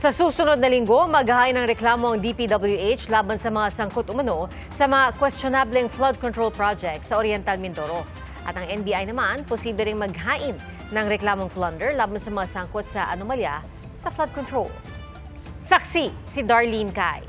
Sa susunod na linggo, maghahain ng reklamo ang DPWH laban sa mga sangkot umano sa mga questionableng flood control project sa Oriental Mindoro. At ang NBI naman, posible ring maghain ng reklamong plunder laban sa mga sangkot sa anomalya sa flood control. Saksi si Darlene Kai.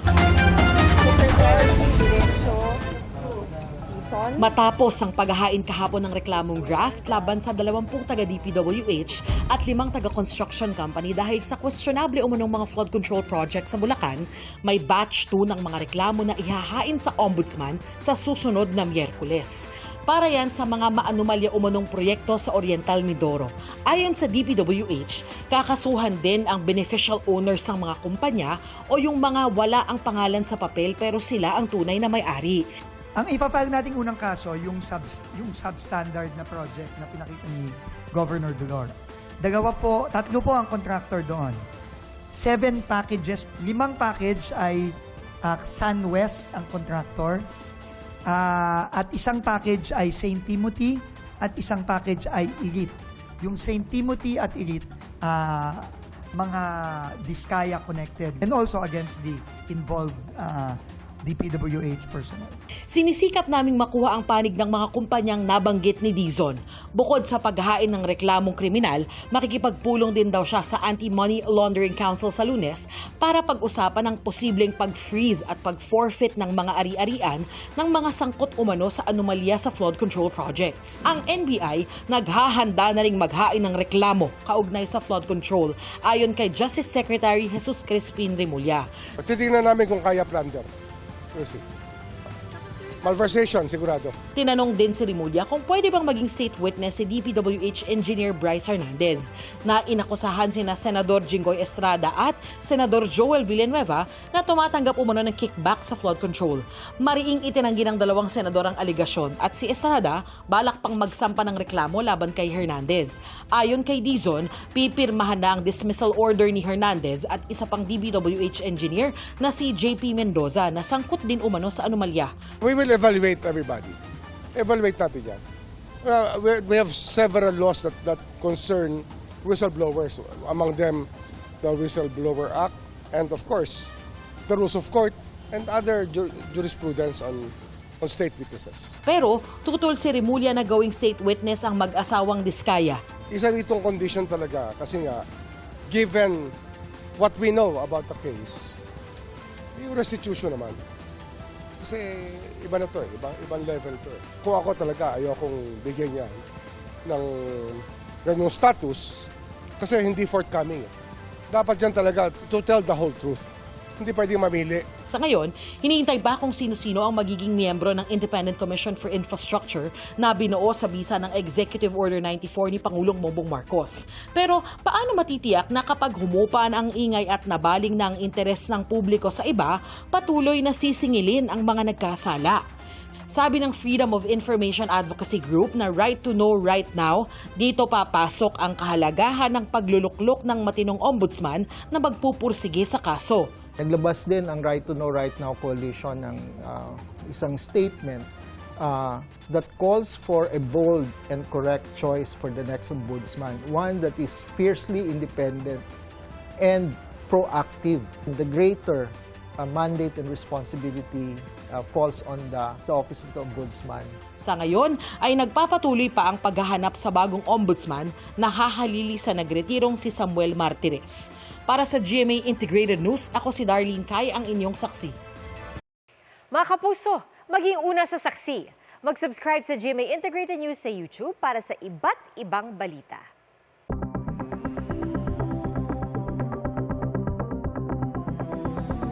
Quezon. Matapos ang paghahain kahapon ng reklamong draft laban sa 20 taga DPWH at limang taga construction company dahil sa questionable umunong mga flood control project sa Bulacan, may batch 2 ng mga reklamo na ihahain sa ombudsman sa susunod na Miyerkules. Para yan sa mga maanumalya umunong proyekto sa Oriental Mindoro. Ayon sa DPWH, kakasuhan din ang beneficial owners ng mga kumpanya o yung mga wala ang pangalan sa papel pero sila ang tunay na may-ari. Ang ipa-file nating unang kaso, yung, sub, yung substandard na project na pinakita ni Governor Dolor. Dalawa po, tatlo po ang contractor doon. Seven packages, limang package ay uh, SunWest ang contractor. Ah, at isang package ay St. Timothy at isang package ay Elite. Yung St. Timothy at Elite, ah, mga Diskaya connected and also against the involved ah, DPWH personnel. Sinisikap naming makuha ang panig ng mga kumpanyang nabanggit ni Dizon. Bukod sa paghahain ng reklamong kriminal, makikipagpulong din daw siya sa Anti-Money Laundering Council sa lunes para pag-usapan ang posibleng pag-freeze at pag-forfeit ng mga ari-arian ng mga sangkot umano sa anomalya sa flood control projects. Ang NBI naghahanda na ring maghain ng reklamo kaugnay sa flood control ayon kay Justice Secretary Jesus Crispin Remulla. Titingnan namin kung kaya plunder. We'll see. Malversation, sigurado. Tinanong din si Rimulya kung pwede bang maging state witness si DPWH Engineer Bryce Hernandez na inakusahan sina Senador Jinggoy Estrada at Senador Joel Villanueva na tumatanggap umano ng kickback sa flood control. Mariing itinanggi ng dalawang senador ang aligasyon at si Estrada balak pang magsampa ng reklamo laban kay Hernandez. Ayon kay Dizon, pipirmahan na ang dismissal order ni Hernandez at isa pang DPWH engineer na si JP Mendoza na sangkot din umano sa anomalya. We will evaluate everybody. Evaluate natin yan. Well, we, we have several laws that, that concern whistleblowers. Among them, the Whistleblower Act and of course, the rules of court and other ju- jurisprudence on, on state witnesses. Pero tutol si Remulla na gawing state witness ang mag-asawang Diskaya. Isa ditong condition talaga kasi nga, given what we know about the case, yung restitution naman. Kasi iba na to eh, ibang, ibang level to eh. Kung ako talaga, ayokong bigyan niya ng ganyong status kasi hindi forthcoming. eh. Dapat dyan talaga to tell the whole truth. Hindi pwedeng mamili. Sa ngayon, hinihintay ba kung sino-sino ang magiging miyembro ng Independent Commission for Infrastructure na binuo sa bisa ng Executive Order 94 ni Pangulong Bongbong Marcos. Pero paano matitiyak na kapag humupaan ang ingay at nabaling ng interes ng publiko sa iba, patuloy na sisingilin ang mga nagkasala? Sabi ng Freedom of Information Advocacy Group na Right to Know Right Now, dito papasok ang kahalagahan ng pagluluklok ng matinong ombudsman na magpupursige sa kaso. Naglabas din ang Right to Know Right Now Coalition ng ah, isang statement ah, that calls for a bold and correct choice for the next ombudsman, one that is fiercely independent and proactive. The greater ah, mandate and responsibility ah, falls on the, the office of the ombudsman. Sa ngayon ay nagpapatuloy pa ang paghahanap sa bagong ombudsman na hahalili sa nagretirong si Samuel Martires. Para sa GMA Integrated News, ako si Darlene Kai, ang inyong saksi. Mga kapuso, maging una sa saksi. Mag-subscribe sa GMA Integrated News sa YouTube para sa iba't ibang balita.